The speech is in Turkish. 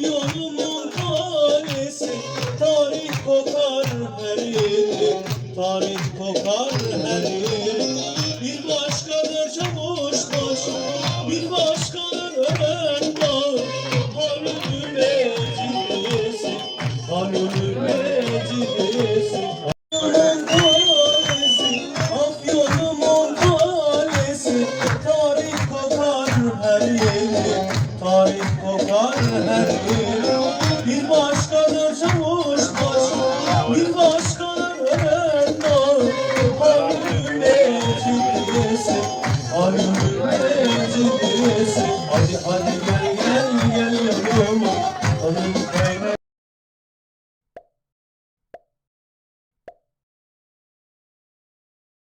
yolumun tanesi Tarih kokar her yeri. Tarih kokar her yeri Bir başkadır çavuş başı Bir başkadır ölen bağ Halülü meclisi Halülü meclisi Halülü meclisi Afyonumun tanesi Tarih kokar Tarih kokar her gün Bir başkadır çavuş baş Bir başkadır ölen dağ. Halim meclisi Halim meclisi Hadi hadi gel gel gel.